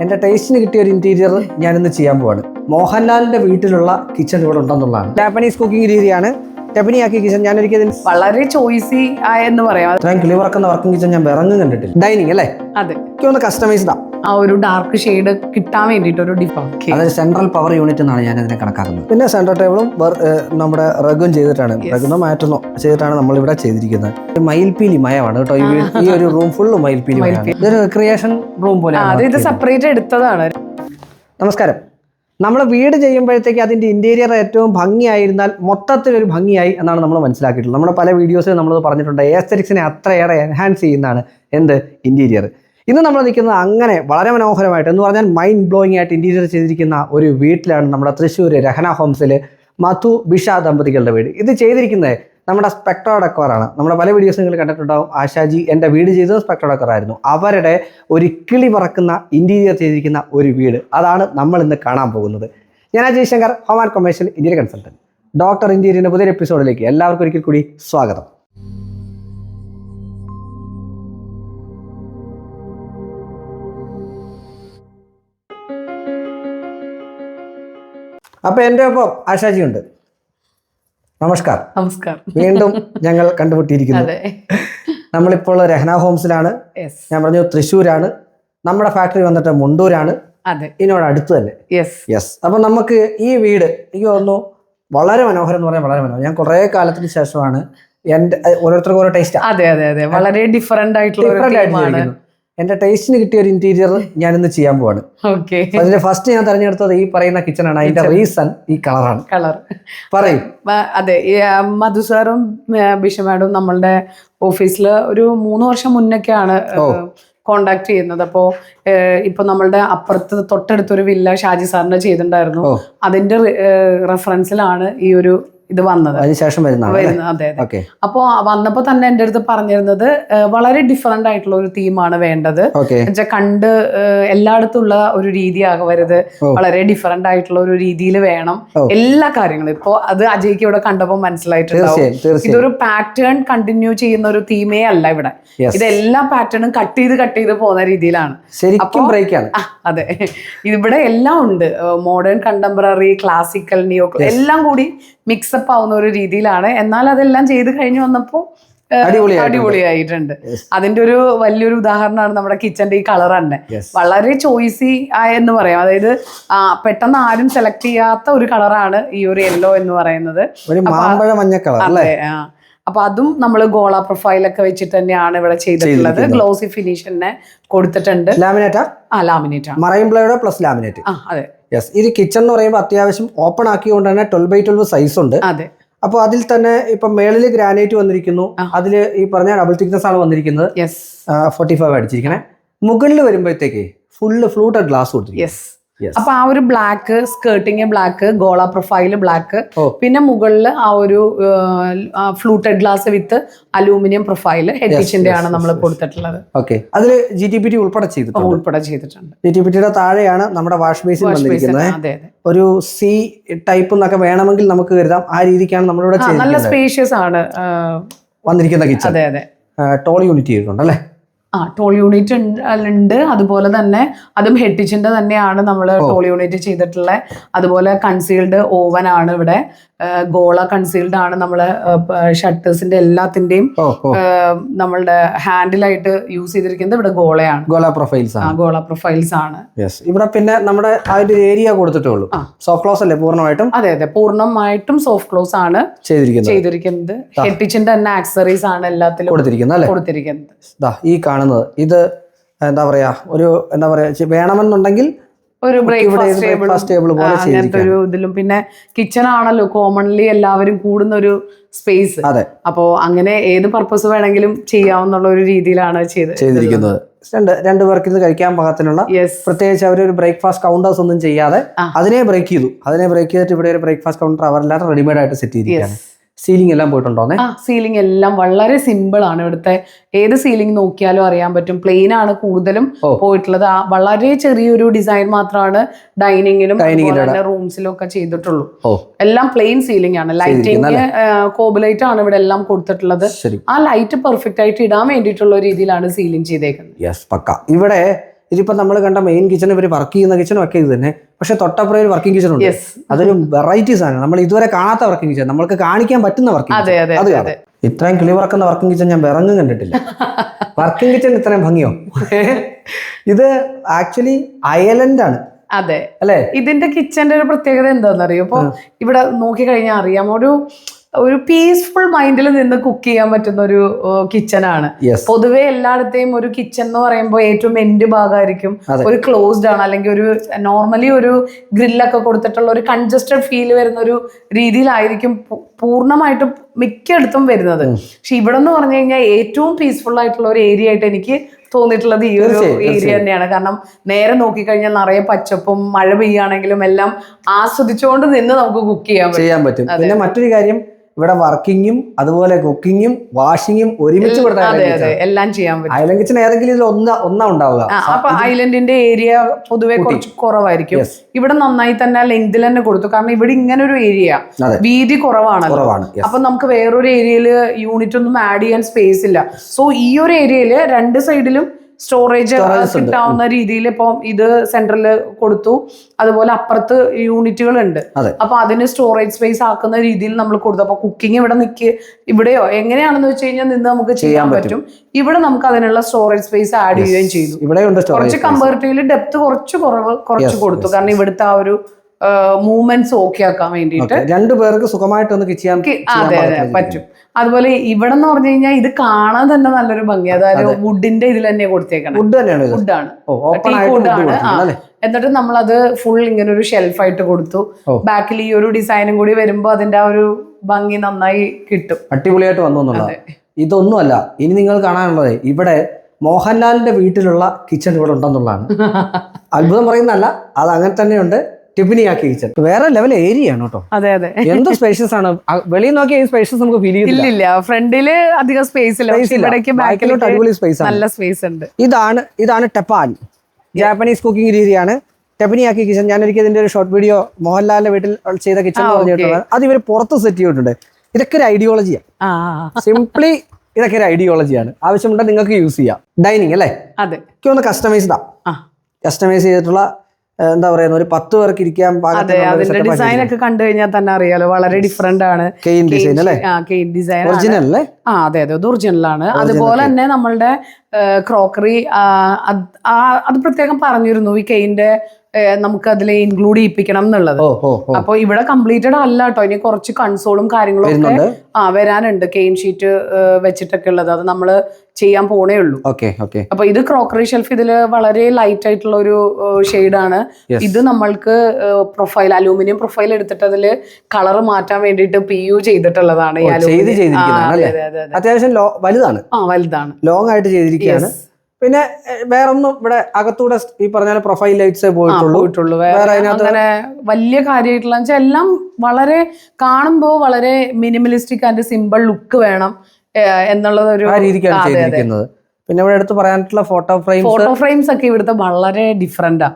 എന്റെ ടേസ്റ്റിന് കിട്ടിയ ഒരു ഇന്റീരിയർ ഞാനിന്ന് ചെയ്യാൻ പോവാണ്. മോഹൻലാലിന്റെ വീട്ടിലുള്ള കിച്ചൺ ഇവിടെ ഉണ്ടെന്നുള്ളതാണ്. ജാപ്പനീസ് കുക്കിംഗ് രീതിയാണ്. ആക്കിയ കിച്ചൺ ഞാൻ ഒരിക്കലും വളരെ ചോയ്സി ആയെന്ന് പറയാം. ഇത്രയും വർക്കിംഗ് കിച്ചൺ ഞാൻ വിറങ്ങും കണ്ടിട്ടില്ല. ഡൈനിങ് അല്ലേ? അതെ. എനിക്ക് ഒന്ന് കസ്റ്റമൈസ്ഡാ ആ ഒരു ഡാർക്ക് ഷെയ്ഡ് കിട്ടാൻ വേണ്ടിട്ട് ഒരു ഡിഫോക്കെ അതായത് സെൻട്രൽ പവർ യൂണിറ്റ് എന്നാണ് ഞാൻ അതിനെ കണക്കാക്കുന്നത്. പിന്നെ സെൻട്രൽ ടേബിളും നമ്മുടെ റഗും ചെയ്തിട്ടാണ്. റഗുന്നോ മാറ്റുന്നോ ചെയ്തിട്ടാണ് നമ്മൾ ഇവിടെ ചെയ്തിരിക്കുന്നത് മയിൽപീലി മയമാണ് കേട്ടോ. ഈ ഈ ഒരു റൂം ഫുള്ള് മയിൽപീലി മയമാണ്. ഇതൊരു റിക്രിയേഷൻ റൂം പോലെ അത് ഇത് സെപ്പറേറ്റ് എടുത്തതാണ്. നമസ്കാരം. നമ്മൾ വീട് ചെയ്യുമ്പോഴത്തേക്ക് അതിന്റെ ഇന്റീരിയർ ഏറ്റവും ഭംഗിയായിരുന്നാൽ മൊത്തത്തിൽ ഒരു ഭംഗിയായി എന്നാണ് നമ്മൾ മനസ്സിലാക്കിയിട്ടുള്ളത്. നമ്മുടെ പല വീഡിയോസിൽ നമ്മൾ പറഞ്ഞിട്ടുണ്ട് ഏസ്തറ്റിക്സിനെ അത്രയേറെ എൻഹാൻസ് ചെയ്യുന്നതാണ് എന്ത്? ഇന്റീരിയർ ഇന്ന് നമ്മൾ നിൽക്കുന്നത് അങ്ങനെ വളരെ മനോഹരമായിട്ട് എന്ന് പറഞ്ഞാൽ മൈൻഡ് ബ്ലോയിങ് ആയിട്ട് ഇന്റീരിയർ ചെയ്തിരിക്കുന്ന ഒരു വീട്ടിലാണ് നമ്മുടെ തൃശ്ശൂർ രഹന ഹോംസിൽ മധു ബിഷ ദമ്പതികളുടെ വീട്. ഇത് ചെയ്തിരിക്കുന്നത് നമ്മുടെ സ്പെക്ട്രോ ഡെക്കോറാണ് നമ്മുടെ പല വീഡിയോസ് നിങ്ങൾ കണ്ടിട്ടുണ്ടാവും. ആശാജി എന്റെ വീട് ചെയ്തത് സ്പെക്ട്രോ ഡെക്കോറായിരുന്നു അവരുടെ ഒരു കിളി പറക്കുന്ന ഇന്റീരിയർ ചെയ്തിരിക്കുന്ന ഒരു വീട്. അതാണ് നമ്മൾ ഇന്ന് കാണാൻ പോകുന്നത്. ഞാൻ Ajay Shankar home and commercial interior consultant doctor ഇന്റീരിയറിന്റെ പുതിയൊരു എപ്പിസോഡിലേക്ക് എല്ലാവർക്കും ഒരിക്കൽ കൂടി സ്വാഗതം. അപ്പോൾ എന്റെ ഒപ്പം ആശാജി ഉണ്ട് നമസ്കാരം. നമസ്കാരം വീണ്ടും ഞങ്ങൾ കണ്ടുമുട്ടിയിരിക്കുന്നു. നമ്മളിപ്പോൾ രഹന ഹോംസിലാണ്. ഞാൻ പറഞ്ഞു തൃശ്ശൂരാണ്. നമ്മുടെ ഫാക്ടറി വന്നിട്ട് മുണ്ടൂരാണ്. ഇതിനോട് അടുത്ത് തന്നെ. യെസ് അപ്പൊ അപ്പം നമുക്ക് ഈ വീട് എനിക്ക് തോന്നുന്നു വളരെ മനോഹരം എന്ന് പറഞ്ഞാൽ വളരെ മനോഹരം. ഞാൻ കുറെ കാലത്തിന് ശേഷമാണ് എന്റെ ഓരോരുത്തർക്കും ഓരോ ടേസ്റ്റ് അതെ അതെ അതെ. വളരെ ഡിഫറെന്റ് ആയിട്ടുള്ള എന്റെ ടേസ്റ്റിന് കിട്ടിയ ഒരു ഇന്റീരിയർ ഞാൻ ഇന്ന് ചെയ്യാൻ പോവാണ്. അതിന്റെ ഫസ്റ്റ് ഞാൻ തെരഞ്ഞെടുത്തത് ഈ പറയുന്ന കിച്ചൺ ആണ്. അതിന്റെ റീസൺ ഈ കളറാണ് കളർ പറയും. അതെ മധുസാറും ആ, മധു സാറും ബിഷ മാഡും നമ്മളുടെ ഓഫീസിൽ ഒരു മൂന്ന് വർഷം മുന്നൊക്കെയാണ് കോണ്ടാക്ട് ചെയ്യുന്നത്. അപ്പോ ഏഹ്, ഇപ്പൊ നമ്മളുടെ അപ്പുറത്ത് തൊട്ടടുത്തൊരു വില്ല ഷാജി സാറിന് ചെയ്തിട്ടുണ്ടായിരുന്നു. അതിന്റെ റെഫറൻസിലാണ് ഈ ഒരു ഇത് വന്നത്. അതിനുശേഷം അതെ അതെ. അപ്പോൾ വന്നപ്പോൾ തന്നെ എന്റെ അടുത്ത് പറഞ്ഞിരുന്നത് വളരെ ഡിഫറെന്റ് ആയിട്ടുള്ള ഒരു തീമാണ് വേണ്ടത്. എന്നുവെച്ചാൽ കണ്ട് എല്ലായിടത്തും എല്ലായിടത്തുള്ള ഒരു രീതി ആകരുത് വളരെ ഡിഫറെന്റ് ആയിട്ടുള്ള ഒരു രീതിയിൽ വേണം. എല്ലാ കാര്യങ്ങളും. ഇപ്പോ അത് അജയ്ക്ക് ഇവിടെ കണ്ടപ്പോൾ മനസ്സിലായിട്ടുണ്ടാവും. ഇതൊരു പാറ്റേൺ കണ്ടിന്യൂ ചെയ്യുന്ന ഒരു തീമേ അല്ല ഇവിടെ. ഇതെല്ലാ ഇത് എല്ലാ പാറ്റേണും കട്ട് ചെയ്ത് കട്ട് ചെയ്ത് പോകുന്ന രീതിയിലാണ്. ശരിക്കും ബ്രേക്കാണ് അതെ. ഇവിടെ എല്ലാം ഉണ്ട്. മോഡേൺ കണ്ടംപററി ക്ലാസിക്കൽ നിയോ എല്ലാം കൂടി മിക്സപ്പ് ആവുന്ന ഒരു രീതിയിലാണ്. എന്നാൽ അതെല്ലാം ചെയ്ത് കഴിഞ്ഞ് വന്നപ്പോൾ അടിപൊളിയായിട്ടുണ്ട്. അതിന്റെ ഒരു വലിയൊരു ഉദാഹരണമാണ് നമ്മുടെ കിച്ചന്റെ ഈ കളർ തന്നെ. വളരെ ചോയ്സി ആയെന്ന് പറയാം. അതായത് പെട്ടെന്ന് ആരും സെലക്ട് ചെയ്യാത്ത ഒരു കളറാണ് ഈ ഒരു യെല്ലോ എന്ന് പറയുന്നത്. അതെ അപ്പൊ അതും നമ്മൾ ഗോള പ്രൊഫൈലൊക്കെ വെച്ചിട്ട് തന്നെയാണ് ഇവിടെ ചെയ്തിട്ടുള്ളത്. ഗ്ലോസി ഗ്ലോസി ഫിനിഷിനെ കൊടുത്തിട്ടുണ്ട്. ലാമിനേറ്റ് ആ? ലാമിനേറ്റ് മറൈൻ പ്ലസ് ലാമിനേറ്റ് ആ അതെ. യെസ് ഇത് കിച്ചൺ എന്ന് പറയുമ്പോൾ അത്യാവശ്യം ഓപ്പൺ ആക്കിയോണ്ട് തന്നെ ട്വൽവ് ബൈ ട്വൽവ് സൈസ് ഉണ്ട്. അതെ. അപ്പോൾ അതിൽ തന്നെ ഇപ്പം മേളിൽ ഗ്രാനൈറ്റ് വന്നിരിക്കുന്നു. അതിൽ ഈ പറഞ്ഞ ഡബിൾ തിക്നെസ് ആണ് വന്നിരിക്കുന്നത്. ഫോർട്ടി ഫൈവ് അടിച്ചിരിക്കണേ. മുകളിൽ വരുമ്പോഴത്തേക്ക് ഫുള്ള് ഫ്ലൂട്ടഡ് ഗ്ലാസ് കൊടുത്തിരിക്കും അപ്പൊ ആ ഒരു ബ്ലാക്ക് സ്കേർട്ടിങ് ബ്ലാക്ക് ഗോള പ്രൊഫൈൽ ബ്ലാക്ക്. പിന്നെ മുകളിൽ ആ ഒരു fluted glass with aluminium profile ഹെഡിച്ചിന്റെ ആണ് നമ്മൾ കൊടുത്തിട്ടുള്ളത്. ഓക്കെ അതിൽ ജി ടി പി ടി ഉൾപ്പെടെ ചെയ്തിട്ടുണ്ട്. ഉൾപ്പെടെ ചെയ്തിട്ടുണ്ട്. ജി ടി പി ടിയുടെ താഴെയാണ് നമ്മുടെ വാഷ് ബേസിൻ വന്നിരിക്കുന്നത്. ഒരു സി ടൈപ്പ് എന്നൊക്കെ വേണമെങ്കിൽ നമുക്ക് കരുതാം. ആ രീതിക്കാണ് നമ്മളിവിടെ നല്ല സ്പേഷ്യസ് ആണ് വന്നിരിക്കുന്ന കിച്ചൺ അതെ അതെ. ടോൾ യൂണിറ്റ് ചെയ്തിട്ടുണ്ട് അല്ലേ? ആ ടോൾ യൂണിറ്റ് ഉണ്ട്. അതുപോലെ തന്നെ അതും ഹെഡിച്ചിന്റെ തന്നെയാണ് നമ്മൾ ടോൾ യൂണിറ്റ് ചെയ്തിട്ടുള്ളത് അതുപോലെ കൺസീൽഡ് ഓവൻ ആണ് ഇവിടെ. ഗോള കൺസീൽഡ് ആണ് നമ്മൾ ഷട്ടേഴ്സിന്റെ എല്ലാത്തിന്റെയും നമ്മളുടെ ഹാൻഡിലായിട്ട് യൂസ് ചെയ്തിരിക്കുന്നത് ഇവിടെ ഗോളയാണ്. ഗോള പ്രൊഫൈൽസ് ആണ്. ഗോള പ്രൊഫൈൽസ് ആണ്. ഇവിടെ പിന്നെ നമ്മുടെ ആ ഒരു ഏരിയ കൊടുത്തിട്ടുള്ളൂ സോഫ്റ്റ് ക്ലോസ് അല്ലേ പൂർണമായിട്ടും? അതെ അതെ. പൂർണമായിട്ടും സോഫ്റ്റ് ക്ലോസ് ആണ് ചെയ്തിരിക്കുന്നത്. ചെയ്തിരിക്കുന്നത്. ഹെഡിച്ചിന്റെ തന്നെ ആക്സറീസ് ആണ് എല്ലാത്തിലും കൊടുത്തിരിക്കുന്നത് അല്ലേ? കൊടുത്തിരിക്കുന്നത്. ഈ കാണുന്നത്. ഇത് എന്താ പറയാ? ഒരു എന്താ പറയാ? വേണമെന്നുണ്ടെങ്കിൽ ഒരു ബ്രേക്ക്ഫാസ്റ്റ് ടേബിൾ പോലെ അങ്ങനത്തെ ഒരു ഇതിലും. പിന്നെ കിച്ചൺ ആണല്ലോ കോമൺലി എല്ലാവരും കൂടുന്ന ഒരു സ്പേസ് അതെ. അപ്പോ അങ്ങനെ ഏത് പർപ്പസ് വേണമെങ്കിലും ചെയ്യാവുന്ന ഒരു രീതിയിലാണ് ചെയ്ത് ചെയ്തിരിക്കുന്നത്. രണ്ട് രണ്ട് പേർക്ക് ഇത് കഴിക്കാൻ പാകത്തിനുള്ള പ്രത്യേകിച്ച് അവർ ഒരു ബ്രേക്ക്ഫാസ്റ്റ് കൗണ്ടേഴ്സ് ഒന്നും ചെയ്യാതെ. അതിനെ ബ്രേക്ക് ചെയ്തു. അതിനെ ബ്രേക്ക് ചെയ്തിട്ട് ഇവിടെ ഒരു ബ്രേക്ക്ഫാസ്റ്റ് കൗണ്ടർ അവരെല്ലാം റെഡിമെയ്ഡ് ആയിട്ട് സെറ്റ് ചെയ്തിരിക്കുകയാണ്. സീലിംഗ് എല്ലാം പോയിട്ടുണ്ടോന്നേ ആ സീലിംഗ് എല്ലാം വളരെ സിമ്പിൾ ആണ്. ഇവിടുത്തെ ഏത് സീലിംഗ് നോക്കിയാലും അറിയാൻ പറ്റും. പ്ലെയിൻ ആണ് കൂടുതലും ഓ. പോയിട്ടുള്ളത്. ആ വളരെ ചെറിയൊരു ഡിസൈൻ മാത്രമാണ് ഡൈനിങ്ങിലും Dining അതുപോലെ ലും റൂംസിലും ഒക്കെ ചെയ്തിട്ടുള്ളൂ. ഓ. എല്ലാം പ്ലെയിൻ സീലിംഗ് ആണ്. ലൈറ്റിംഗ് ചെയ്തിരിക്കുന്നത് ആണ് ഇവിടെ എല്ലാം കൊടുത്തിട്ടുള്ളത്. ശരി. ആ ലൈറ്റ് പെർഫെക്റ്റ് ആയിട്ട് ഇടാൻ വേണ്ടിയിട്ടുള്ള രീതിയിലാണ് സീലിംഗ് ചെയ്തേക്കുന്നത്. യെസ് പക്ക. ഇവിടെ ഇതിപ്പോ നമ്മൾ കണ്ട മെയിൻ കിച്ചൺ ഇവർ വർക്ക് ചെയ്യുന്ന കിച്ചണും ഒക്കെ ഇത് തന്നെ. പക്ഷെ തൊട്ടപ്പുറയിൽ വർക്കിംഗ് കിച്ചൺ ഉണ്ട്. അതൊരു വെറൈറ്റീസ് ആണ് നമ്മൾ ഇതുവരെ കാണാത്ത വർക്കിംഗ് കിച്ചൺ നമ്മൾക്ക് കാണിക്കാൻ പറ്റുന്ന വർക്കിംഗ് അതെ ഇത്രയും കിളി വർക്കുന്ന വർക്കിംഗ് കിച്ചൺ ഞാൻ വിറങ്ങും കണ്ടിട്ടില്ല. വർക്കിംഗ് കിച്ചൺ ഇത്രയും ഭംഗിയോ? ഇത് ആക്ച്വലി അയലൻഡ് ആണ്. അതെ. അല്ലെ? ഇതിന്റെ കിച്ചന്റെ ഒരു പ്രത്യേകത എന്താണെന്നറിയോ? ഇപ്പൊ ഇവിടെ നോക്കി കഴിഞ്ഞാൽ അറിയാം. ഒരു ഒരു പീസ്ഫുൾ മൈൻഡിൽ നിന്ന് കുക്ക് ചെയ്യാൻ പറ്റുന്ന ഒരു കിച്ചണാണ് ആണ്. പൊതുവെ എല്ലായിടത്തെയും ഒരു കിച്ചൺ എന്ന് പറയുമ്പോൾ ഏറ്റവും എൻഡ് ഭാഗമായിരിക്കും. ഒരു ക്ലോസ്ഡ് ആണ്. അല്ലെങ്കിൽ ഒരു നോർമലി ഒരു ഗ്രില്ലൊക്കെ കൊടുത്തിട്ടുള്ള ഒരു കൺജസ്റ്റഡ് ഫീൽ വരുന്ന ഒരു രീതിയിലായിരിക്കും പൂർണമായിട്ടും മിക്കയിടത്തും വരുന്നത്. പക്ഷെ ഇവിടെ എന്ന് പറഞ്ഞു കഴിഞ്ഞാൽ ഏറ്റവും പീസ്ഫുൾ ആയിട്ടുള്ള ഒരു ഏരിയ ആയിട്ട് എനിക്ക് തോന്നിയിട്ടുള്ളത് ഈ ഒരു ഏരിയ തന്നെയാണ്. കാരണം നേരെ നോക്കിക്കഴിഞ്ഞാൽ നിറയെ പച്ചപ്പും മഴ പെയ്യുകയാണെങ്കിലും എല്ലാം ആസ്വദിച്ചുകൊണ്ട് നിന്ന് നമുക്ക് കുക്ക് ചെയ്യാൻ പറ്റും. പിന്നെ മറ്റൊരു കാര്യം ഇവിടെ വർക്കിങ്ങും അതുപോലെ കുക്കിങ്ങും വാഷിങ്ങും ഒരുമിച്ച് എല്ലാം ചെയ്യാൻ പറ്റും. ഐലൻഡ് കിച്ചൺ ഏതെങ്കിലും ഇതിൽ ഒന്ന ഒന്നാ ഉണ്ടാവുക. അപ്പൊ ഐലൻഡിന്റെ ഏരിയ പൊതുവെ കുറച്ച് കുറവായിരിക്കും. ഇവിടെ നന്നായി തന്നെ ലെങ്തിൽ തന്നെ കൊടുത്തു. കാരണം ഇവിടെ ഇങ്ങനെ ഒരു ഏരിയ വീതി കുറവാണ്. അപ്പൊ നമുക്ക് വേറൊരു ഏരിയയിൽ യൂണിറ്റ് ഒന്നും ആഡ് ചെയ്യാൻ സ്പേസ് ഇല്ല. സോ ഈ ഒരു ഏരിയയിൽ രണ്ട് സൈഡിലും സ്റ്റോറേജ് Storage കിട്ടാവുന്ന രീതിയിൽ ഇപ്പം ഇത് സെന്ററിൽ കൊടുത്തു. അതുപോലെ അപ്പുറത്ത് യൂണിറ്റുകൾ ഉണ്ട്. അപ്പൊ അതിന് സ്റ്റോറേജ് സ്പേസ് ആക്കുന്ന രീതിയിൽ നമ്മൾ കൊടുത്തു. അപ്പൊ കുക്കിംഗ് ഇവിടെ നിൽക്ക് ഇവിടെയോ? എങ്ങനെയാണെന്ന് വെച്ച് കഴിഞ്ഞാൽ നിന്ന് നമുക്ക് ചെയ്യാൻ പറ്റും. ഇവിടെ നമുക്ക് അതിനുള്ള സ്റ്റോറേജ് സ്പേസ് ആഡ് ചെയ്യുകയും ചെയ്തു. കുറച്ച് കമ്പാരിറ്റീവ്ലി ഡെപ്ത് കുറച്ച് കുറവ് കുറച്ച് കൊടുത്തു. കാരണം ഇവിടുത്തെ ആ ഒരു മൂവ്മെന്റ്സ് ഓക്കെ ആക്കാൻ വേണ്ടിയിട്ട്. രണ്ടു പേർക്ക് സുഖമായിട്ട് ഒന്ന് ചെയ്യാൻ പറ്റും. അതുപോലെ ഇവിടെ എന്ന് പറഞ്ഞു കഴിഞ്ഞാൽ ഇത് കാണാൻ തന്നെ നല്ലൊരു ഭംഗി. അതായത് വുഡിന്റെ ഇതിൽ തന്നെ കൊടുത്തേക്കണം. വുഡ് തന്നെയാണ് വുഡ് വുഡാണ്. അല്ലേ? എന്നിട്ട് നമ്മൾ അത് ഫുൾ ഇങ്ങനെ ഒരു ഷെൽഫായിട്ട് കൊടുത്തു. ബാക്കിൽ ഈ ഒരു ഡിസൈനും കൂടി വരുമ്പോൾ അതിന്റെ ആ ഒരു ഭംഗി നന്നായി കിട്ടും. അടിപൊളിയായിട്ട് വന്നു ഇതൊന്നും ഇതൊന്നുമല്ല. ഇനി നിങ്ങൾ കാണാനുള്ളത് ഇവിടെ മോഹൻലാലിന്റെ വീട്ടിലുള്ള കിച്ചൺ ഇവിടെ ഉണ്ടെന്നുള്ളതാണ്. അത്ഭുതം പറയുന്നതല്ല. അത് അങ്ങനെ തന്നെയുണ്ട്. ടിഫിനിയാക്കിയ കിച്ചൺ വേറെ ലെവൽ ഏരിയ ആണ് കേട്ടോ. അതെ അതെ. എന്ത് സ്പേഷ്യസ് ആണ്? വെളിയിൽ നോക്കിയ ഈ സ്പേഷ്യസ് നമുക്ക് ഫീൽ ചെയ്യുന്നില്ല ഫ്രണ്ടിൽ അധികം സ്പേസ് ഇല്ല. ബാക്കിലോട്ട് അടിപൊളി സ്പേസ് ആണ്. നല്ല സ്പേസ് ഉണ്ട്. ഇതാണ് ഇതാണ് ടെപ്പാൻ. ജാപ്പനീസ് കുക്കിംഗ് രീതിയാണ് ടെപ്പനിയാക്കി കിച്ചൺ. ഞാൻ ഒരിക്കൽ ഇതിന്റെ ഒരു ഷോർട്ട് വീഡിയോ മോഹൻലാലിന്റെ വീട്ടിൽ ചെയ്ത കിച്ചൺ പറഞ്ഞിട്ടുള്ളത് അത് ഇവർ പുറത്ത് സെറ്റ് ചെയ്തിട്ടുണ്ട്. ഇതൊക്കെ ഒരു ഐഡിയോളജിയാണ്. സിംപ്ലി ഇതൊക്കെ ഒരു ഐഡിയോളജിയാണ് ആവശ്യമുണ്ടെങ്കിൽ നിങ്ങൾക്ക് യൂസ് ചെയ്യാം. ഡൈനിങ് അല്ലേ? അതെ. ഒന്ന് കസ്റ്റമൈസ്ഡാ കസ്റ്റമൈസ് ചെയ്തിട്ടുള്ള എന്താ പറയുന്ന ഒരു പത്ത് പേർക്ക് ഇരിക്കാൻ അതിന്റെ ഡിസൈൻ ഒക്കെ കണ്ടു കഴിഞ്ഞാൽ തന്നെ അറിയാലോ വളരെ ഡിഫറെന്റ് ആണ്. ഡിസൈൻ അല്ലേ? ഡിസൈൻ ഒറിജിനൽ അല്ലേ? ആ അതെ അതെ അത് ഒറിജിനൽ ആണ്. അതുപോലെ തന്നെ നമ്മളുടെ ക്രോക്കറി അത് പ്രത്യേകം പറഞ്ഞിരുന്നു ഈ കെയിന്റെ നമുക്ക് അതിൽ ഇൻക്ലൂഡ് ചെയ്യിപ്പിക്കണം എന്നുള്ളത്. അപ്പൊ ഇവിടെ കംപ്ലീറ്റഡ് അല്ല കേട്ടോ. ഇനി കുറച്ച് കൺസോളും കാര്യങ്ങളും ഒക്കെ ആ വരാനുണ്ട് കെയിൻ ഷീറ്റ് വെച്ചിട്ടൊക്കെ ഉള്ളത്. അത് നമ്മൾ ചെയ്യാൻ പോണേ ഉള്ളൂ. അപ്പൊ ഇത് ക്രോക്കറി ഷെൽഫ് ഇതിൽ വളരെ ലൈറ്റ് ആയിട്ടുള്ള ഒരു ഷെയ്ഡാണ്. ആണ് ഇത് നമ്മൾക്ക് പ്രൊഫൈൽ അലൂമിനിയം പ്രൊഫൈൽ എടുത്തിട്ട് അതിൽ കളർ മാറ്റാൻ വേണ്ടിട്ട് പി യു ചെയ്തിട്ടുള്ളതാണ്. അത്യാവശ്യം വലുതാണ്. ആ വലുതാണ്. ലോങ് ആയിട്ട് ചെയ്തിരിക്കുകയാണ് പിന്നെ വേറെ വേറൊന്നും ഇവിടെ അകത്തൂടെ ഈ പറഞ്ഞ പ്രൊഫൈൽ ലൈറ്റ്സ് പോയിട്ടുള്ളൂ. വേറെ അങ്ങനെ വലിയ കാര്യമായിട്ടുള്ള എല്ലാം വളരെ കാണുമ്പോൾ വളരെ മിനിമലിസ്റ്റിക് ആൻഡ് സിമ്പിൾ ലുക്ക് വേണം എന്നുള്ളത് ഒരു രീതിക്കാണ്. ചെയ്തിരിക്കുന്നത്. പിന്നെ ഇവിടെ എടുത്ത് പറയാനായിട്ടുള്ള ഫോട്ടോ ഫ്രെയിം ഫോട്ടോ ഫ്രെയിംസ് ഒക്കെ ഇവിടുത്തെ വളരെ ഡിഫറെന്റാ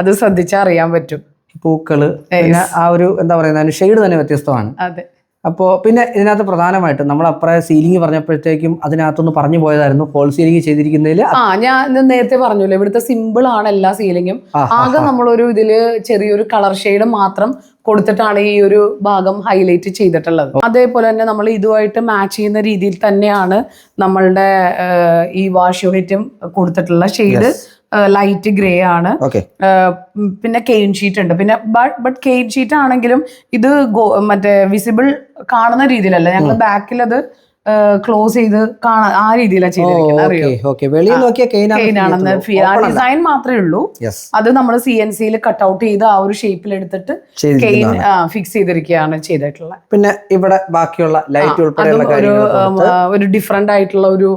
അത് ശ്രദ്ധിച്ചാൽ അറിയാൻ പറ്റും. പൂക്കൾ പിന്നെ ആ ഒരു എന്താ പറയുന്ന ഷെയ്ഡ് തന്നെ വ്യത്യസ്തമാണ്. അതെ. അപ്പോൾ പിന്നെ ഇതിനകത്ത് പ്രധാനമായിട്ടും നമ്മൾ അപ്പുറം സീലിംഗ് പറഞ്ഞപ്പോഴത്തേക്കും അതിനകത്തൊന്ന് പറഞ്ഞു പോയതായിരുന്നു. ഹോൾ സീലിംഗ് ചെയ്തിരിക്കുന്നതിൽ ആ ഞാൻ നേരത്തെ പറഞ്ഞല്ലോ ഇവിടുത്തെ സിമ്പിൾ ആണ് എല്ലാ സീലിംഗും ആകെ നമ്മളൊരു ഇതിൽ ചെറിയൊരു കളർ ഷെയ്ഡ് മാത്രം കൊടുത്തിട്ടാണ് ഈ ഒരു ഭാഗം ഹൈലൈറ്റ് ചെയ്തിട്ടുള്ളത്. അതേപോലെ തന്നെ നമ്മൾ ഇതുമായിട്ട് മാച്ച് ചെയ്യുന്ന രീതിയിൽ തന്നെയാണ് നമ്മളുടെ ഈ വാഷ് യൂണിറ്റും കൊടുത്തിട്ടുള്ള ഷെയ്ഡ് ലൈറ്റ് ഗ്രേ ആണ്. പിന്നെ കെയിൻ ഷീറ്റ് ഉണ്ട്. പിന്നെ ബട്ട് ബട്ട് കെയിൻ ഷീറ്റ് ആണെങ്കിലും ഇത് മറ്റേ വിസിബിൾ കാണുന്ന രീതിയിലല്ല. ഞങ്ങൾ ബാക്കിൽ അത് ക്ലോസ് ചെയ്ത് കാണാൻ ആ രീതിയിലാണ് ചെയ്തിരിക്കുന്നത് ഡിസൈൻ മാത്രമേ ഉള്ളൂ. അത് നമ്മൾ സി എൻ സിയിൽ കട്ട് ഔട്ട് ചെയ്ത് ആ ഒരു ഷേപ്പിൽ എടുത്തിട്ട് കെയിൻ ഫിക്സ് ചെയ്തിരിക്കുകയാണ് ചെയ്തിട്ടുള്ളത്. പിന്നെ ഇവിടെ ബാക്കിയുള്ള ലൈറ്റ് ഒരു ഒരു ഡിഫറെന്റ് ആയിട്ടുള്ള ഒരു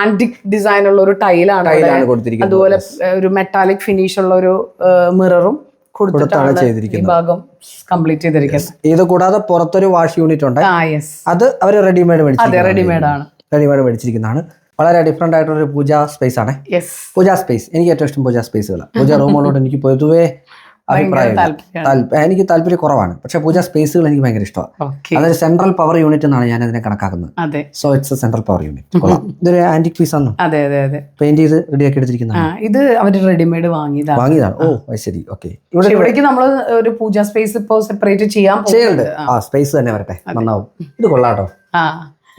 ആന്റിക് ഡിസൈൻ ഉള്ള ഒരു ടൈലാണ് അതുപോലെ ഒരു മെറ്റാലിക് ഫിനിഷ് ഉള്ള ഒരു മിററും കൊടുത്തിട്ടാണ് ചെയ്തിരിക്കുന്നത്. ഭാഗം കംപ്ലീറ്റ് ചെയ്തിരിക്കുന്നത്. ഇത് കൂടാതെ പുറത്തൊരു വാഷ് യൂണിറ്റ് ഉണ്ട്. അത് അവർ റെഡിമെയ്ഡ് മേടിച്ചിരിക്കുന്നതാണ്. റെഡിമെയ്ഡ് ആണ്. റെഡിമെയ്ഡ് മേടിച്ചിരിക്കുന്നതാണ്. വളരെ ഡിഫറെന്റ് ആയിട്ടുള്ള ഒരു പൂജാ സ്പേസ് ആണ്. പൂജാ സ്പേസ് എനിക്ക് ഏറ്റവും ഇഷ്ടം പൂജാ സ്പേസുകൾ പൂജാ റൂമുകളോട് എനിക്ക് പൊതുവേ അഭിപ്രായം എനിക്ക് താല്പര്യം കുറവാണ്. പക്ഷെ പൂജ സ്പേസുകൾ എനിക്ക് ഭയങ്കര ഇഷ്ടമാണ് അതൊരു സെൻട്രൽ പവർ യൂണിറ്റ് എന്നാണ് ഞാൻ അതിനെ കണക്കാക്കുന്നത് so it's central power unit. ഇതൊരു ആന്റിക് പീസ് ആണ് അതെ അതെ അതെ. പെയിന്റ് ചെയ്ത് റെഡിയാക്കി ആക്കി ആ ഇത് അവർ റെഡിമെയ്ഡ് വാങ്ങിയതാണ്. വാങ്ങിയതാണ്. ഓ ശരി. ഓക്കെ. ഇവിടെ ഇവിടേക്ക് നമ്മൾ ഒരു പൂജ സ്പേസ് ഇപ്പോൾ സെപ്പറേറ്റ് ചെയ്യാൻ ചെയ്യുന്നുണ്ട് ആ. സ്പേസ് തന്നെ വരട്ടെ. നന്നാവും. ഇത് കൊള്ളാട്ടോ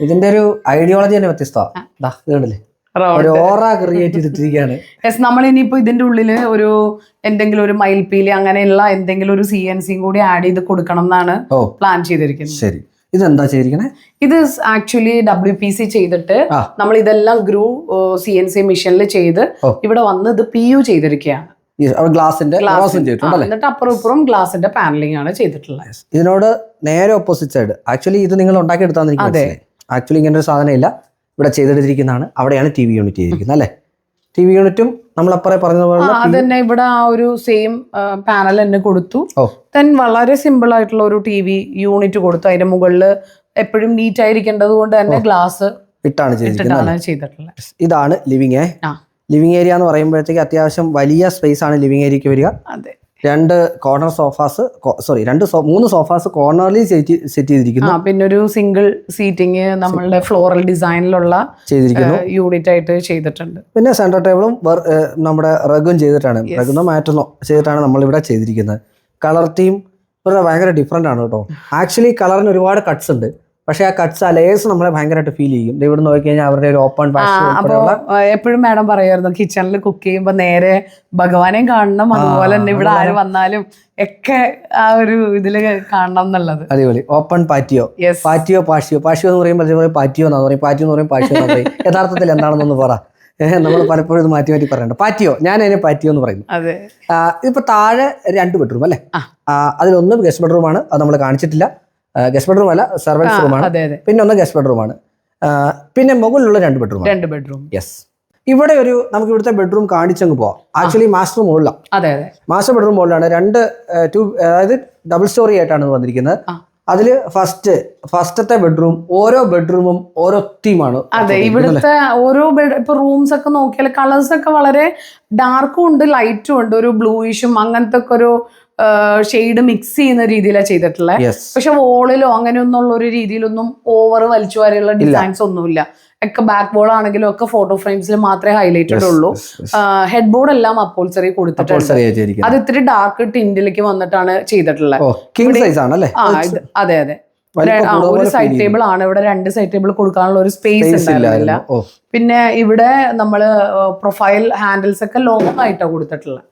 ഇതിന്റെ ഒരു ഐഡിയോളജി തന്നെ വ്യത്യസ്തമാണ് ദാ ഇത് കണ്ടില്ലേ? ഒരു ഓറ ക്രിയേറ്റ് ചെയ്തിട്ടിരിക്കുകയാണ്. യെസ് നമ്മൾ ഇനിയിപ്പോ ഇതിന്റെ ഉള്ളിൽ ഒരു എന്തെങ്കിലും ഒരു മയിൽപ്പീലി അങ്ങനെയുള്ള എന്തെങ്കിലും ഒരു സി എൻ സിയും കൂടി ആഡ് ചെയ്ത് കൊടുക്കണം എന്നാണ് പ്ലാൻ ചെയ്തിരിക്കുന്നത്. ശരി. ഇതെന്താ ചെയ്തിരിക്കണേ? ഇത് ആക്ച്വലി ഡബ്ല്യു പി സി ചെയ്തിട്ട് നമ്മൾ ഇതെല്ലാം ഗ്രൂ സി എൻ സി മിഷനിൽ ചെയ്ത് ഇവിടെ വന്ന് ഇത് പി യു ചെയ്തിരിക്കുകയാണ്. ഗ്ലാസിന്റെ എന്നിട്ട് അപ്പുറം ഇപ്പുറം ഗ്ലാസിന്റെ പാനലിംഗ് ആണ് ചെയ്തിട്ടുള്ളത്. ഇതിനോട് നേരെ ഓപ്പോസിറ്റ് സൈഡ് ആക്ച്വലി ഇത് നിങ്ങൾ എനിക്ക് മനസ്സിലായി. ആക്ച്വലി ഇങ്ങനെ ഒരു സാധനം ഇല്ല ഇവിടെ ചെയ്തെടുത്തിരിക്കുന്നതാണ്. അവിടെയാണ് ടി വി യൂണിറ്റ് ചെയ്തിരിക്കുന്നത് അല്ലേ? ടി വി യൂണിറ്റും നമ്മളപ്പറേ പറഞ്ഞ ആ, പോലെ തന്നെ ഇവിടെ ആ ഒരു സെയിം പാനൽ തന്നെ കൊടുത്തു. ദെൻ വളരെ സിമ്പിൾ ആയിട്ടുള്ള ഒരു ടി വി യൂണിറ്റ് കൊടുത്തു. അതിന്റെ മുകളിൽ എപ്പോഴും നീറ്റ് ആയിരിക്കേണ്ടത് കൊണ്ട് തന്നെ ഗ്ലാസ് ഇട്ടാണ് ചെയ്തിട്ടുള്ളത്. ഇതാണ് ലിവിങ് ലിവിങ് ഏരിയ എന്ന് പറയുമ്പോഴത്തേക്ക് അത്യാവശ്യം വലിയ സ്പേസ് ആണ് ലിവിങ് ഏരിയക്ക് വരിക. അതെ. രണ്ട് കോർണർ സോഫാസ് സോറി രണ്ട് മൂന്ന് സോഫാസ് കോർണറിൽ സെറ്റ് ചെയ്തിരിക്കുന്നു. പിന്നെ ഒരു സിംഗിൾ സീറ്റിംഗ് നമ്മളുടെ ഫ്ലോറൽ ഡിസൈനിലുള്ള ചെയ്തിരിക്കുന്നു. യൂണിറ്റ് ആയിട്ട് ചെയ്തിട്ടുണ്ട്. പിന്നെ സെന്റർ ടേബിളും നമ്മുടെ റഗും ചെയ്തിട്ടാണ്. റഗുന്നോ മാറ്റുന്നോ ചെയ്തിട്ടാണ് നമ്മൾ ഇവിടെ ചെയ്തിരിക്കുന്നത്. കളർ തീം ഇവരുടെ ഭയങ്കര ഡിഫറെന്റ് ആണ് കേട്ടോ. ആക്ച്വലി കളറിന് ഒരുപാട് കട്ട്സ് ഉണ്ട്. പക്ഷേ ആ കട്ട്സ് ആ ലേയേഴ്സ് നമ്മളെ ഭയങ്കരമായിട്ട് ഫീൽ ചെയ്യും. ഇവിടെ നോക്കി കഴിഞ്ഞാൽ അവരുടെ ഒരു ഓപ്പൺ പാഷൻ എപ്പോഴും മാഡം പറയുമായിരുന്നു കിച്ചണിൽ കുക്ക് ചെയ്യുമ്പോൾ നേരെ ഭഗവാനെ കാണണം അതുപോലെ തന്നെ ഇവിടെ ആര് വന്നാലും ഒക്കെ ആ ഒരു ഇതിൽ കാണണം എന്നുള്ളത്. അടിപൊളി. Open patio patio patio patio എന്ന് പറയുമ്പോൾ പാറ്റിയോ എന്നാണ് പറയും. പാറ്റിയോ എന്ന് പറയും പാഷിയോ എന്ന് പറയും. യഥാർത്ഥത്തിൽ എന്താണെന്നൊന്ന് പറ. നമ്മൾ പലപ്പോഴും ഇത് മാറ്റി മാറ്റി പറയണ്ട. പാറ്റിയോ ഞാൻ അതിനെ പാറ്റിയോ എന്ന് പറയുന്നു. അതെ. ഇപ്പൊ താഴെ രണ്ട് ബെഡ്റൂം അല്ലേ? അതിലൊന്ന് ഗസ്റ്റ് ബെഡ്റൂം ആണ്. അത് നമ്മൾ കാണിച്ചിട്ടില്ല. ഗസ്റ്റ് ബെഡ്റൂം അല്ല സർവൻസ് റൂമാണ് പിന്നെ ഒന്ന് ഗസ്റ്റ് ബെഡ്റൂം ആണ്. പിന്നെ മുകളിലുള്ള രണ്ട് ബെഡ്റൂം രണ്ട് ബെഡ്റൂം യെസ് ഇവിടെ ഒരു നമുക്ക് ഇവിടുത്തെ ബെഡ്റൂം കാണിച്ചങ്ങ് പോവാം. ആക്ച്വലി മാസ്റ്റർ മുകളിലാണ് അതെ അതെ. മാസ്റ്റർ ബെഡ്റൂം മുകളിലാണ് രണ്ട് ടു അതായത് ഡബിൾ സ്റ്റോറി ആയിട്ടാണ് വന്നിരിക്കുന്നത്. അതിൽ അതിൽ ഫസ്റ്റ് ഫസ്റ്റത്തെ ബെഡ്റൂം ഓരോ ബെഡ്റൂമും ഓരോ തീമാണ് അതെ ഇവിടുത്തെ ഓരോ ബെഡ് ഇപ്പൊ റൂംസ് ഒക്കെ നോക്കിയാൽ കളേഴ്സ് ഒക്കെ വളരെ ഡാർക്കും ഉണ്ട് ലൈറ്റും ഉണ്ട്. ഒരു ബ്ലൂയിഷും അങ്ങനത്തെ ഒക്കെ ഒരു ഷെയ്ഡ് മിക്സ് ചെയ്യുന്ന രീതിയിലാണ് ചെയ്തിട്ടുള്ളത് പക്ഷെ വോളിലോ അങ്ങനെയൊന്നും ഉള്ള ഒരു രീതിയിലൊന്നും ഓവർ വലിച്ചു വരെയുള്ള ഡിസൈൻസ് ഒന്നുമില്ല. ഒക്കെ ബാക്ക് ബോൾ ആണെങ്കിലും ഒക്കെ ഫോട്ടോ ഫ്രെയിംസിൽ മാത്രമേ ഹൈലൈറ്റഡ് ഉള്ളൂ ഹെഡ് ബോർഡ് എല്ലാം അപ്പോൾസറി കൊടുത്തിട്ടുണ്ട്. അത് ഇത്തിരി ഡാർക്ക് ടിൻഡിലേക്ക് വന്നിട്ടാണ് ചെയ്തിട്ടുള്ളത് അതെ അതെ. ഒരു സൈഡ് ടേബിൾ ആണ്. ഇവിടെ രണ്ട് സൈഡ് ടേബിൾ കൊടുക്കാനുള്ള ഒരു സ്പേസ് ഉണ്ടായിരുന്നില്ല. പിന്നെ ഇവിടെ നമ്മൾ പ്രൊഫൈൽ ഹാൻഡിൽസ് ഒക്കെ ലോങ് ആയിട്ടാണ് കൊടുത്തിട്ടുള്ളത്.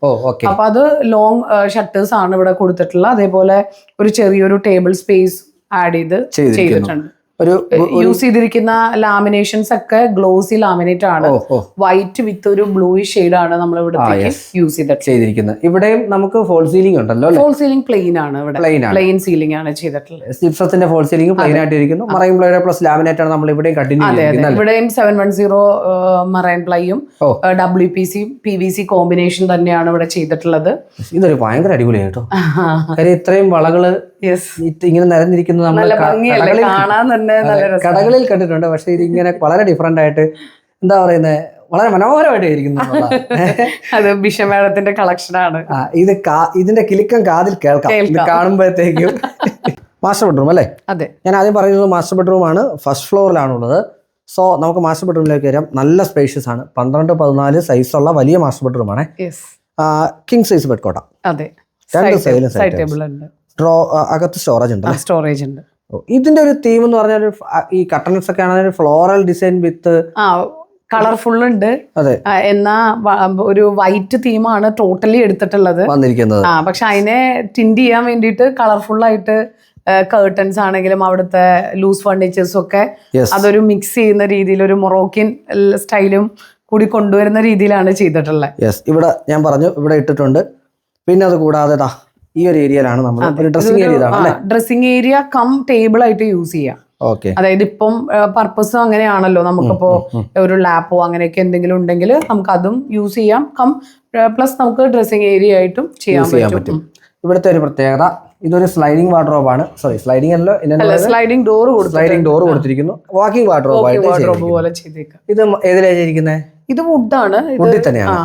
അപ്പൊ അത് ലോങ് ഷട്ടേഴ്സ് ആണ് ഇവിടെ കൊടുത്തിട്ടുള്ളത്. അതേപോലെ ഒരു ചെറിയൊരു ടേബിൾ സ്പേസ് ആഡ് ചെയ്ത് ചെയ്തിട്ടുണ്ട്. ഒരു യൂസ് ചെയ്തിരിക്കുന്ന ലാമിനേഷൻസ് ഒക്കെ ഗ്ലോസി ലാമിനേറ്റ് ആണ്. വൈറ്റ് വിത്ത് ഒരു ബ്ലൂയിഷ് ഷെയ്ഡ് ആണ് നമ്മൾ ഇവിടെ. യൂസ് ചെയ്തിരിക്കുന്നത്. ഇവിടെയും നമുക്ക് ഫോൾ സീലിംഗ് ഉണ്ടല്ലോ ഫോൾ സീലിംഗ് പ്ലെയിൻ ആണ് ഇവിടെ. പ്ലെയിൻ സീലിംഗ് ആണ് ചെയ്തിട്ടുള്ളത്. സിപ്സത്തിന്റെ ഫോൾ സീലിംഗ് പ്ലെയിൻ ആയിട്ട് ഇരിക്കുന്നു മറൈൻ പ്ലൈ പ്ലസ് ലാമിനേറ്റ് ആണ് നമ്മൾ ഇവിടെയും കണ്ടിന്യൂ ചെയ്യുന്നത് ഇവിടെയും seven one zero marine പ്ലൈയും. W P C P V C combination തന്നെയാണ് ഇവിടെ ചെയ്തിട്ടുള്ളത്. ഇതൊരു ഭയങ്കര അടിപൊളി കേട്ടോ. കാര്യം ഇത്രയും വളകൾ ഇങ്ങനെ നിരന്നിരിക്കുന്നത് നമ്മൾ നല്ല ഭംഗിയല്ലേ? കാണാൻ തന്നെ നല്ല രസം കടകളിൽ കണ്ടിട്ടുണ്ട് പക്ഷെ ഇതിങ്ങനെ വളരെ ഡിഫറെന്റ് ആയിട്ട് എന്താ പറയുന്നത് വളരെ മനോഹരമായിട്ട് ഇരിക്കുന്നു. അത് ആണ്. ആ, ഇത് ഇതിന്റെ കിലുക്കം കാതിൽ കേൾക്കാം. കാണുമ്പോഴത്തേക്കും മാസ്റ്റർ ബെഡ്റൂം അല്ലേ? അതെ. ഞാൻ ആദ്യം പറയുന്നത് മാസ്റ്റർ ബെഡ്റൂം ആണ് ഫസ്റ്റ് ഫ്ലോറിലാണുള്ളത് സോ നമുക്ക് മാസ്റ്റർ ബെഡ്റൂമിലേക്ക് വരാം. നല്ല സ്പേഷ്യസ് ആണ്. പന്ത്രണ്ട് പതിനാല് സൈസുള്ള വലിയ മാസ്റ്റർ ബെഡ്റൂം ആണ്. കിങ് സൈസ് ബെഡ് കോട്ട. അതെ. രണ്ട് സൈഡിലും സൈഡ് ടേബിൾ ഉണ്ട്. ഡ്രോ അകത്ത് സ്റ്റോറേജ് ഉണ്ട് സ്റ്റോറേജ് ഉണ്ട്. ഇതിന്റെ ഒരു തീം എന്ന് പറഞ്ഞാൽ ഈ കട്ടൻസ് ഒക്കെ ആണെങ്കിൽ ഫ്ലോറൽ ഡിസൈൻ വിത്ത് ആ കളർഫുൾ ഉണ്ട്. എന്നാ ഒരു വൈറ്റ് തീമാണ് ടോട്ടലി എടുത്തിട്ടുള്ളത്. വന്നിരിക്കുന്നത്. ആ പക്ഷെ അതിനെ ടിൻഡ് ചെയ്യാൻ വേണ്ടിയിട്ട് കളർഫുൾ ആയിട്ട് കേർട്ടൻസ് ആണെങ്കിലും അവിടുത്തെ ലൂസ് ഫർണിച്ചേഴ്സും ഒക്കെ അതൊരു മിക്സ് ചെയ്യുന്ന രീതിയിൽ ഒരു മൊറോക്കിൻ സ്റ്റൈലും കൂടി കൊണ്ടുവരുന്ന രീതിയിലാണ് ചെയ്തിട്ടുള്ളത്. യെസ് ഇവിടെ ഞാൻ പറഞ്ഞു ഇവിടെ ഇട്ടിട്ടുണ്ട്. പിന്നെ അത് കൂടാതെ ഈ ഒരു ഏരിയയിലാണ് നമ്മൾ dressing area dressing area cum table ആയിട്ട് യൂസ് ചെയ്യാം. ഓക്കെ അതായത് ഇപ്പം പർപ്പസ് അങ്ങനെയാണല്ലോ. നമുക്കിപ്പോ ഒരു ലാപ്പോ അങ്ങനെയൊക്കെ എന്തെങ്കിലും ഉണ്ടെങ്കിൽ നമുക്ക് അതും യൂസ് ചെയ്യാം. കം പ്ലസ് നമുക്ക് ഡ്രസ്സിംഗ് ഏരിയ ആയിട്ടും ചെയ്യാൻ പറ്റും. ഇവിടുത്തെ ഒരു പ്രത്യേകത ഇതൊരു സ്ലൈഡിംഗ് വാർഡ്രോബ് ആണ്. സോറി സ്ലൈഡിംഗ് അല്ലോ സ്ലൈഡിംഗ് ഡോർ സ്ലൈഡിംഗ് ഡോർ കൊടുത്തിരിക്കുന്നു. വാക്കിംഗ് വാർഡ്രോബ് ആയിട്ട് പോലെ ചെയ്തേക്കാം. ഇത് ഏതിലാണ് ചെയ്തിരിക്കുന്നത് ഇത് വുഡാണ് ആണ്. വുഡിൽ തന്നെയാണ്.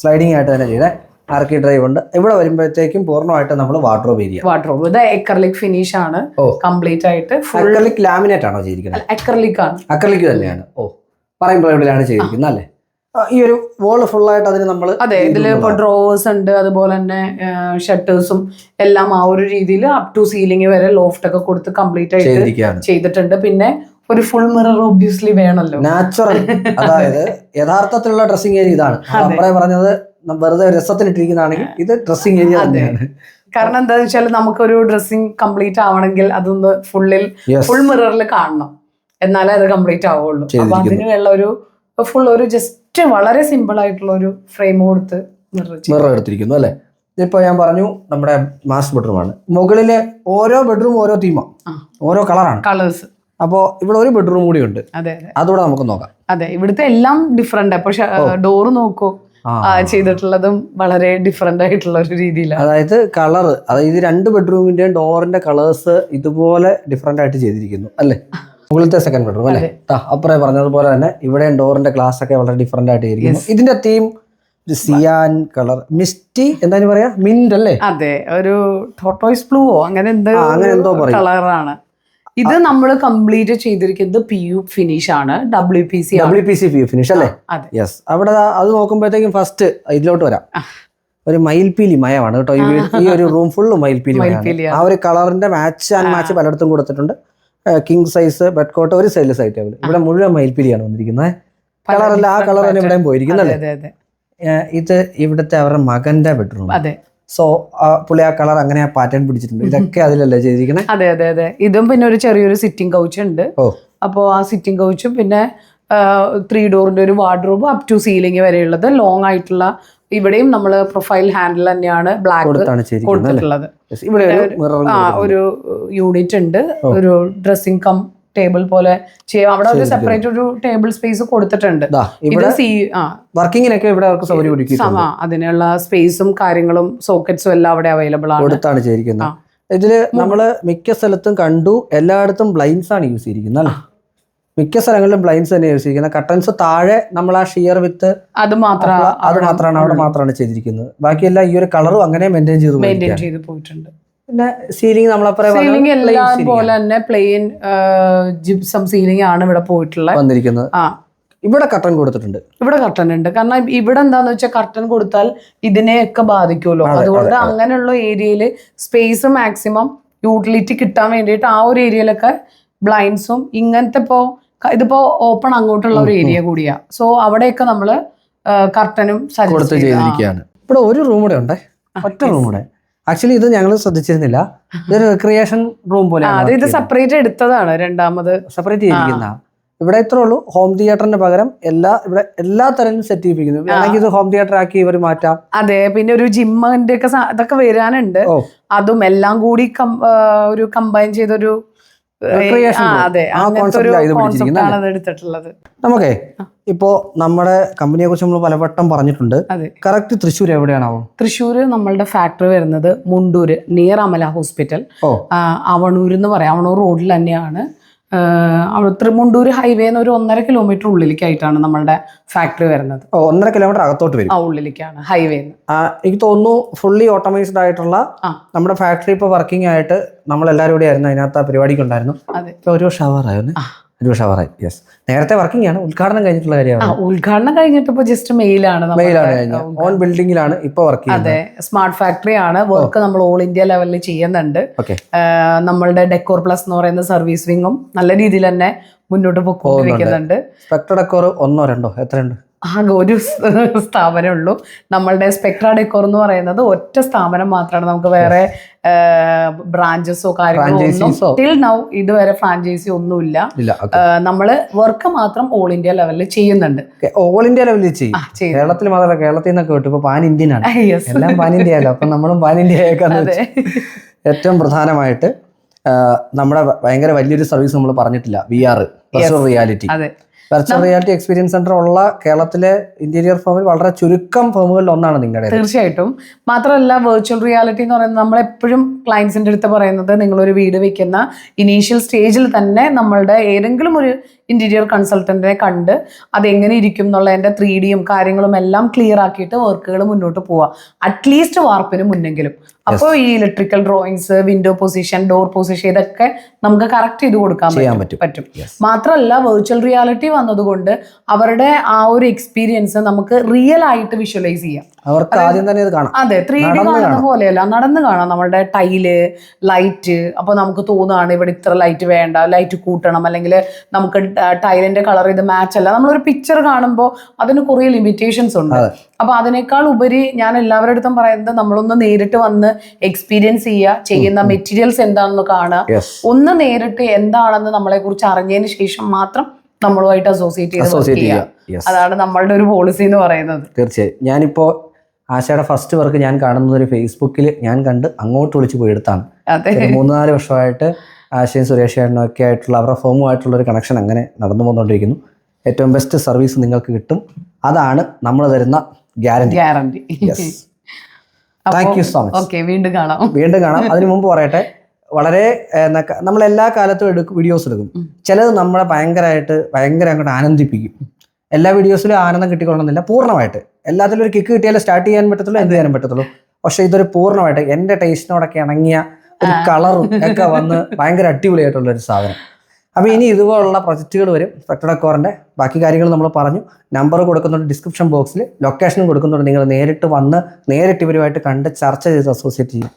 സ്ലൈഡിംഗ് ആയിട്ട് തന്നെ ചെയ്തേ. ആർക്കി ഡ്രൈവ് ഉണ്ട്. ഇവിടെ വരുമ്പോഴത്തേക്കും പൂർണമായിട്ട് നമ്മൾ വാർഡ്രോബ് ഏരിയ വാർഡ്രോബ് ഇത് എക്കർലിക് ഫിനിഷ് ആണ്. കംപ്ലീറ്റ് ആയിട്ട് ഫുൾ അക്രലിക് ലാമിനേറ്റ് ആണോ ചെയ്തിരിക്കുന്നത്? അക്രലിക് ആണ്. അക്രലിക് തന്നെയാണ്. ഓ. പറയുമ്പോൾ എവിടെയാണ് ചെയ്തിരിക്കുന്നത്? അല്ലേ? ഈ ഒരു വോൾ ആയിട്ട് അതിന് നമ്മൾ അതെ ഇതിൽ ഇപ്പൊ ഡ്രോവേഴ്സ് ഉണ്ട്. അതുപോലെ തന്നെ ഷട്ടേഴ്സും എല്ലാം ആ ഒരു രീതിയിൽ അപ് ടു സീലിംഗ് വരെ ലോഫ്റ്റ് ഒക്കെ കൊടുത്ത് കംപ്ലീറ്റ് ആയിട്ട് ചെയ്തിട്ടുണ്ട്. പിന്നെ ഒരു ഫുൾ മിറർ ഒബ്വിയസ്ലി വേണമല്ലോ. നാച്ചുറൽ അതായത് യഥാർത്ഥത്തിലുള്ള ഡ്രസ്സിംഗ് ഏരിയ ഇതാണ്. അപ്പറേ പറഞ്ഞത് വെറുതെ രസത്തിനിട്ടിരിക്കുന്നതാണെങ്കിൽ ഇത് ഡ്രസ്സിങ് ഏരിയ. തന്നെയാണ്. കാരണം എന്താണെന്ന് വെച്ചാൽ നമുക്കൊരു ഡ്രസ്സിങ് കംപ്ലീറ്റ് ആവണമെങ്കിൽ അതൊന്ന് ഫുള്ളിൽ ഫുൾ മിററിൽ കാണണം. എന്നാലേ അത് കംപ്ലീറ്റ് ആവുള്ളൂ. അപ്പൊ. അതിനുള്ള ഒരു ഫുൾ ഒരു ജസ്റ്റ് വളരെ സിമ്പിൾ ആയിട്ടുള്ള ഒരു ഫ്രെയിം കൊടുത്ത് മിറർ എടുത്തിരിക്കുന്നു അല്ലേ? ഇപ്പൊ ഞാൻ പറഞ്ഞു നമ്മുടെ മാസ്റ്റർ ബെഡ്റൂം ആണ്. മുകളിലെ ഓരോ ബെഡ്റൂം ഓരോ തീമാണ് ഓരോ കളറാണ് കളേഴ്സ് അപ്പോൾ ഇവിടെ ഒരു ബെഡ്റൂം കൂടി ഉണ്ട്. അതെ അതെ. അതുകൂടെ നമുക്ക് നോക്കാം. അതെ ഇവിടുത്തെ എല്ലാം ഡിഫറെന്റ് പക്ഷെ ഡോറ് നോക്കൂ. ചെയ്തിട്ടുള്ളതും വളരെ ഡിഫറെന്റ് ആയിട്ടുള്ള ഒരു രീതിയിലാണ്. അതായത് കളർ അതായത് രണ്ട് ബെഡ്റൂമിന്റെയും ഡോറിന്റെ കളേഴ്സ് ഇതുപോലെ ഡിഫറെന്റ് ആയിട്ട് ചെയ്തിരിക്കുന്നു അല്ലേ? മുകളിലത്തെ സെക്കൻഡ് ബെഡ്റൂം അല്ലേ? അപ്പറേ പറഞ്ഞതുപോലെ തന്നെ ഇവിടെ ഡോറിന്റെ ഗ്ലാസ് ഒക്കെ വളരെ ഡിഫറെന്റ് ആയിട്ട് ചെയ്തിരിക്കുന്നു. ഇതിന്റെ തീം സിയാൻ കളർ മിസ്റ്റി എന്താണ് പറയാ? മിന്റ് അല്ലേ? അതെ ഒരു ടോട്ടോയ്സ് ബ്ലൂവോ അങ്ങനെ എന്തോ. കളറാണ് ഇത് നമ്മൾ കംപ്ലീറ്റ് ചെയ്തിരിക്കുന്നത് പി യു ഫിനിഷ് ആണ്. W P C W P C P U finish അല്ലേ? യെസ് അവിടെ അത് നോക്കുമ്പോഴത്തേക്കും ഫസ്റ്റ് ഇതിലോട്ട് വരാം. ഒരു മയിൽപീലി മയമാണ് കേട്ടോ. ഈ ഒരു റൂം ഫുള്ള് മയിൽപീലി മയമാണ്. ആ. ഒരു കളറിന്റെ മാച്ച് ആൻഡ് മാച്ച് പലയിടത്തും കൊടുത്തിട്ടുണ്ട്. കിങ് സൈസ് ബെഡ് കോട്ട് ഒരു സൈഡ് സൈഡ് ടേബിൾ ഇവിടെ മുഴുവൻ മയിൽപീലിയാണ് വന്നിരിക്കുന്നത്. കളറല്ല ആ കളർ തന്നെ. ഇവിടെയും പോയിരിക്കുന്നല്ലേ ഇത് ഇവിടുത്തെ അവരുടെ മകന്റെ ബെഡ്റൂം അതെ. സോ പുള്ളി ആ കളർ അങ്ങനെ ആ പാറ്റേൺ പിടിച്ചിട്ടുണ്ട്. ഇതൊക്കെ അതിലല്ലേ ചെയ്തിരിക്കണേ? അതെ അതെ അതെ. ഇതും പിന്നെ ഒരു ചെറിയൊരു സിറ്റിംഗ് കൗച്ച് ഉണ്ട്. അപ്പോൾ ആ സിറ്റിംഗ് കൗച്ചും പിന്നെ ത്രീ ഡോറിന്റെ ഒരു വാർഡ്രോബ് അപ് ടു സീലിംഗ് വരെയുള്ളത്. ലോങ് ആയിട്ടുള്ള ഇവിടെയും നമ്മൾ പ്രൊഫൈൽ ഹാൻഡിൽ തന്നെയാണ് ബ്ലാക്ക് കൊടുത്തിട്ടുള്ളത്. ഇവിടെ ഒരു യൂണിറ്റ് ഉണ്ട്. ഒരു ഡ്രസ്സിംഗ് കം ടേബിൾ പോലെ ചെയ്യാം. അവിടെ ഒരു സെപ്പറേറ്റ് ഒരു ടേബിൾ സ്പേസ് കൊടുത്തിട്ടുണ്ട്. ഇവിടെ വർക്കിങ്ങിനൊക്കെ ഇവിടെ അവർക്ക് സൗകര്യം ഒരുക്കിയിട്ടുണ്ട്. അതിനുള്ള സ്പേസും കാര്യങ്ങളും സോക്കറ്റ്സും എല്ലാം അവിടെ അവൈലബിൾ ആണ്. കൊടുത്താണ് ചെയ്തിരിക്കുന്നത്. ഇതിൽ നമ്മൾ മിക്ക സ്ഥലത്തും കണ്ടു എല്ലായിടത്തും ബ്ലൈൻസ് ആണ് യൂസ് ചെയ്തിരിക്കുന്നത് അല്ലേ? മിക്ക സ്ഥലങ്ങളിലും ബ്ലൈൻസ് തന്നെ യൂസ് ചെയ്യുന്നത് കട്ടൻസ് താഴെ നമ്മൾ ആ ഷിയർ വിത്ത് അത് മാത്രമാണ് അത് മാത്രമാണ് അവിടെ മാത്രമാണ് ചെയ്തിരിക്കുന്നത്. ബാക്കിയെല്ലാം ഈ ഒരു കളറും അങ്ങനെ മെയിന്റെയിൻ ചെയ്ത് മെയിന്റെയിൻ. ചെയ്ത് പോയിട്ടുണ്ട്. പിന്നെ സീലിംഗ് നമ്മളപ്പറേ സീലിംഗ് എല്ലാം പോലെ തന്നെ പ്ലെയിൻ ജിപ്സം സീലിംഗ് ആണ് ഇവിടെ പോയിട്ടുള്ളത്. വന്നിരിക്കുന്നത്. ആ. ഇവിടെ കട്ടൺ കൊടുത്തിട്ടുണ്ട്. ഇവിടെ കർട്ടൻ ഉണ്ട്. കാരണം ഇവിടെ എന്താന്ന് വെച്ചാൽ കർട്ടൻ കൊടുത്താൽ ഇതിനെയൊക്കെ ബാധിക്കുമല്ലോ. അതെ, അതുകൊണ്ട് അങ്ങനെയുള്ള ഏരിയയിൽ സ്പേസ് മാക്സിമം യൂട്ടിലിറ്റി കിട്ടാൻ വേണ്ടിയിട്ട് ആ ഒരു ഏരിയയിലൊക്കെ ബ്ലൈൻഡ്സും ഇങ്ങനത്തെ ഇപ്പോ ഇതിപ്പോ ഓപ്പൺ അങ്ങോട്ടുള്ള ഒരു ഏരിയ കൂടിയാ. സോ അവിടെയൊക്കെ നമ്മൾ കർട്ടനും കൊടുത്ത് ചെയ്തിരിക്കുകയാണ്. ഇവിടെ ഒരു റൂം കൂടെ ഉണ്ടേ? ഒറ്റ റൂം കൂടെ? ആക്ച്വലി ഇത് ഞങ്ങൾ ശ്രദ്ധിച്ചിരുന്നില്ല. ഇതൊരു റിക്രിയേഷൻ റൂം പോലെ ഇത് സെപ്പറേറ്റ് എടുത്തതാണ് രണ്ടാമത്. സെപ്പറേറ്റ് ചെയ്തിരിക്കുന്ന. ഇവിടെ ഇത്രേ ഉള്ളൂ. ഹോം തിയേറ്ററിന് പകരം എല്ലാ ഇവിടെ എല്ലാ തരം സെറ്റ് ചെയ്യിപ്പിക്കുന്നു. വേണമെങ്കിൽ ഇത് ഹോം തിയേറ്റർ ആക്കി ഇവർ മാറ്റാം. അതെ പിന്നെ ഒരു ജിമ്മിന്റെ ഒക്കെ ഇതൊക്കെ വരാനുണ്ട്. അതും എല്ലാം കൂടി ഒരു കമ്പൈൻ ചെയ്തൊരു നമുക്കേ ഇപ്പോ നമ്മുടെ കമ്പനിയെ കുറിച്ച് നമ്മൾ പലവട്ടം പറഞ്ഞിട്ടുണ്ട്. കറക്റ്റ് തൃശ്ശൂർ എവിടെയാണാവോ? തൃശ്ശൂർ നമ്മളുടെ ഫാക്ടറി വരുന്നത് മുണ്ടൂര് നിയർ അമല ഹോസ്പിറ്റൽ അവണൂർ എന്ന് പറയാം. അവണൂർ റോഡിൽ തന്നെയാണ്. അവിടെ തൃമുണ്ടൂര് ഹൈവേ ഹൈവേന്ന് ഒരു ഒന്നര കിലോമീറ്റർ ഉള്ളിലേക്കായിട്ടാണ് നമ്മുടെ ഫാക്ടറി വരുന്നത്. ഒന്നര കിലോമീറ്റർ അകത്തോട്ട് വരും. ആ ഉള്ളിലേക്കാണ് ഹൈവേ എനിക്ക് തോന്നുന്നു ഫുള്ളി ഓട്ടോമൈസ്ഡ് ആയിട്ടുള്ള നമ്മുടെ ഫാക്ടറി ഇപ്പോൾ വർക്കിംഗ് ആയിട്ട് നമ്മൾ എല്ലാവരും കൂടി ആയിരുന്നു അതിനകത്ത് ആ പരിപാടിക്ക് ഉണ്ടായിരുന്നു. ഒരു വർഷം ആവാറായിരുന്നു ഒരു യെസ് നേരത്തെ വർക്കിംഗ് ആണ്. ഉദ്ഘാടനം കഴിഞ്ഞിട്ടുള്ള കാര്യമാണ്. ഉദ്ഘാടനം കഴിഞ്ഞിട്ട് ഇപ്പൊ ജസ്റ്റ് മെയിലാണ് മെയിലാണ് ഓൺ ബിൽഡിംഗിലാണ് ഇപ്പോൾ വർക്ക് അതെ. സ്മാർട്ട് ഫാക്ടറി ആണ്. വർക്ക് നമ്മൾ ഓൾ ഇന്ത്യ ലെവലിൽ ചെയ്യുന്നുണ്ട്. നമ്മളുടെ ഡെക്കോർ പ്ലസ് എന്ന് പറയുന്ന സർവീസ് വിങ്ങും നല്ല രീതിയിൽ തന്നെ മുന്നോട്ട് പൊക്കോണ്ടിരിക്കുന്നുണ്ട്. സ്പെക്ടർ ഡെക്കോർ ഒന്നോ രണ്ടോ? എത്രയുണ്ട്? ആകെ ഒരു സ്ഥാപനം ഉള്ളൂ നമ്മളുടെ സ്പെക്ട്ര ഡെക്കോർ എന്ന് പറയുന്നത് ഒറ്റ സ്ഥാപനം മാത്രമാണ്. നമുക്ക് വേറെ ബ്രാഞ്ചസോ കാര്യങ്ങളോ ടിൽ നൗ ഇതുവരെ ഫ്രാഞ്ചൈസി ഒന്നുമില്ല. നമ്മൾ വർക്ക് മാത്രം ഓൾ ഇന്ത്യ ലെവലിൽ ചെയ്യുന്നുണ്ട്. ഓൾ ഇന്ത്യ ലെവലിൽ ചെയ്യും. കേരളത്തിൽ മാത്രമല്ല കേരളത്തിൽ നിന്നൊക്കെ കേട്ടു ഇപ്പൊ പാൻ ഇന്ത്യൻ ആണ്. എല്ലാം പാൻ ഇന്ത്യ അല്ല അപ്പൊ നമ്മളും പാൻ ഇന്ത്യ ഏറ്റവും പ്രധാനമായിട്ട് നമ്മുടെ ഭയങ്കര വലിയൊരു സർവീസ് നമ്മൾ പറഞ്ഞിട്ടില്ല വി ആർ റിയാലിറ്റി അതെ. വെർച്വൽ റിയാലിറ്റി എക്സ്പീരിയൻസ് സെന്റർ ഉള്ള കേരളത്തിലെ ഇന്റീരിയർ ഫേമിൽ വളരെ ചുരുക്കം ഫേമുകളിൽ ഒന്നാണ് നിങ്ങളുടെ തീർച്ചയായിട്ടും. മാത്രമല്ല വെർച്വൽ റിയാലിറ്റി എന്ന് പറയുന്നത് നമ്മൾ എപ്പോഴും ക്ലയൻസിന്റെ അടുത്ത് പറയുന്നത് നിങ്ങളൊരു വീട് വെക്കുന്ന ഇനീഷ്യൽ സ്റ്റേജിൽ തന്നെ നമ്മളുടെ ഏതെങ്കിലും ഒരു ഇന്റീരിയർ കൺസൾട്ടന്റിനെ കണ്ട് അതെങ്ങനെ ഇരിക്കും എന്നുള്ളതിന്റെ ത്രീ ഡിയും കാര്യങ്ങളും എല്ലാം ക്ലിയർ ആക്കിയിട്ട് വർക്കുകൾ മുന്നോട്ട് പോവാ. അറ്റ്ലീസ്റ്റ് വാർപ്പിന് മുന്നെങ്കിലും. അപ്പോൾ ഈ electrical drawings window position door position ഇതൊക്കെ നമുക്ക് കറക്റ്റ് ചെയ്ത് കൊടുക്കാൻ പറ്റും. മാത്രമല്ല വെർച്വൽ റിയാലിറ്റി വന്നതുകൊണ്ട് അവരുടെ ആ ഒരു എക്സ്പീരിയൻസ് നമുക്ക് റിയൽ ആയിട്ട് വിഷ്വലൈസ് ചെയ്യാം. അവർക്ക് ആദ്യം തന്നെ ഇത് കാണാം. അതെ ത്രീ ഡി കാണുന്ന കാണാം. പോലെയല്ല നടന്ന് കാണാം. നമ്മളുടെ ടൈൽ ലൈറ്റ് അപ്പൊ നമുക്ക് തോന്നുകയാണ് ഇവിടെ ഇത്ര ലൈറ്റ് വേണ്ട ലൈറ്റ് കൂട്ടണം അല്ലെങ്കിൽ നമുക്ക് ടൈലിന്റെ കളർ ഇത് മാച്ച് അല്ല. നമ്മളൊരു പിക്ചർ കാണുമ്പോൾ അതിന് കുറേ ലിമിറ്റേഷൻസ് ഉണ്ട്. അപ്പൊ അതിനേക്കാൾ ഉപരി ഞാൻ എല്ലാവരുടെ അടുത്തും പറയുന്നത് നമ്മളൊന്ന് നേരിട്ട് വന്ന് എക്സ്പീരിയൻസ് ചെയ്യുക ചെയ്യുന്ന മെറ്റീരിയൽസ് എന്താണെന്ന് കാണുക. ഒന്ന് നേരിട്ട് എന്താണെന്ന് നമ്മളെ കുറിച്ച് അറിഞ്ഞതിന് ശേഷം മാത്രം നമ്മളുമായിട്ട് അസോസിയേറ്റ് ചെയ്ത് അതാണ് നമ്മളുടെ ഒരു പോളിസി എന്ന് പറയുന്നത്. തീർച്ചയായും. ഞാനിപ്പോ ആശയുടെ ഫസ്റ്റ് വർക്ക് ഞാൻ കാണുന്നത് ഒരു ഫേസ്ബുക്കിൽ ഞാൻ കണ്ട് അങ്ങോട്ട് വിളിച്ച് പോയി എടുത്താണ്. മൂന്നാൽ മൂന്ന് നാല് വർഷമായിട്ട് ആശയും സുരേഷ് ചേട്ടനും ഒക്കെ ആയിട്ടുള്ള അവരുടെ ഫോമുമായിട്ടുള്ളൊരു കണക്ഷൻ അങ്ങനെ നടന്നു പോന്നുകൊണ്ടിരിക്കുന്നു ഏറ്റവും ബെസ്റ്റ് സർവീസ് നിങ്ങൾക്ക് കിട്ടും. അതാണ് നമ്മൾ തരുന്ന guarantee guarantee thank you so much okay വീണ്ടും കാണാം. വീണ്ടും കാണാം. അതിനു മുമ്പ് പറയട്ടെ വളരെ നമ്മൾ എല്ലാ കാലത്തും എടുക്കും വീഡിയോസ് എടുക്കും. ചിലത് നമ്മളെ ഭയങ്കരമായിട്ട് ഭയങ്കര അങ്ങോട്ട് ആനന്ദിപ്പിക്കും. എല്ലാ വീഡിയോസിലും ആനന്ദം കിട്ടിക്കൊള്ളണമെന്നില്ല പൂർണമായിട്ട്. എല്ലാത്തിലും ഒരു കിക്ക് കിട്ടിയാലേ സ്റ്റാർട്ട് ചെയ്യാൻ പറ്റത്തുള്ളൂ എന്ത് ചെയ്യാനും പറ്റത്തുള്ളൂ. പക്ഷേ ഇതൊരു പൂർണമായിട്ട് എന്റെ ടേസ്റ്റിനോടൊക്കെ ഇണങ്ങിയ ഒരു കളറും ഒക്കെ വന്ന് ഭയങ്കര അടിപൊളിയായിട്ടുള്ള ഒരു സാധനം. അപ്പോൾ ഇനി ഇതുപോലുള്ള പ്രൊജക്റ്റുകൾ വരും. സ്പെക്ടർ അക്കോറിന്റെ ബാക്കി കാര്യങ്ങൾ നമ്മൾ പറഞ്ഞു. നമ്പർ കൊടുക്കുന്നുണ്ട് ഡിസ്ക്രിപ്ഷൻ ബോക്സിൽ. ലൊക്കേഷനും കൊടുക്കുന്നുണ്ട്. നിങ്ങൾ നേരിട്ട് വന്ന് നേരിട്ട് ഇവരുമായിട്ട് കണ്ട് ചർച്ച ചെയ്ത് അസോസിയേറ്റ് ചെയ്യും.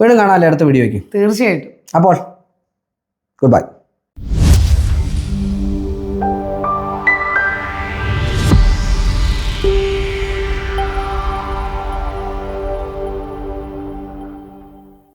വീണ്ടും കാണാമല്ലേ അടുത്ത വീഡിയോയ്ക്ക്. തീർച്ചയായിട്ടും. അപ്പോൾ ഗുഡ് ബൈ